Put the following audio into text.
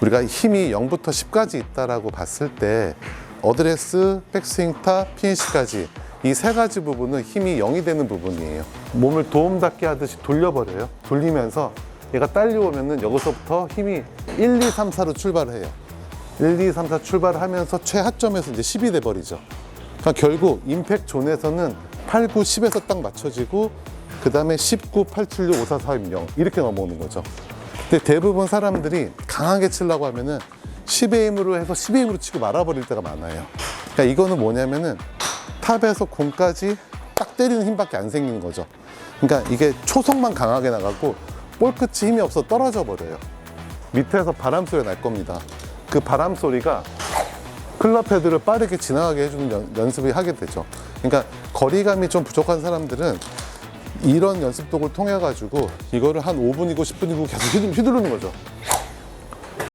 우리가 힘이 0부터 10까지 있다라고 봤을 때 어드레스, 백스윙 탑, PNC까지 이 세 가지 부분은 힘이 0이 되는 부분이에요. 몸을 도움닫게 하듯이 돌려버려요. 돌리면서 얘가 딸려오면은 여기서부터 힘이 1, 2, 3, 4로 출발을 해요. 1, 2, 3, 4 출발하면서 최하점에서 이제 10이 돼 버리죠. 그러니까 결국 임팩 존에서는 8, 9, 10에서 딱 맞춰지고 그 다음에 19, 8, 7, 6, 5, 4, 3, 2, 0 이렇게 넘어오는 거죠. 근데 대부분 사람들이 강하게 치려고 하면은 10의 힘으로 해서 10의 힘으로 치고 말아버릴 때가 많아요. 그러니까 이거는 뭐냐면은 탑에서 공까지 딱 때리는 힘밖에 안 생기는 거죠. 그러니까 이게 초속만 강하게 나가고 볼 끝이 힘이 없어 떨어져 버려요. 밑에서 바람 소리가 날 겁니다. 그 바람 소리가 클럽 헤드를 빠르게 지나가게 해주는 연, 연습을 하게 되죠. 그러니까 거리감이 좀 부족한 사람들은 이런 연습 도구를 통해 가지고 이거를 한 5분이고 10분이고 계속 휘두- 휘두르는 거죠.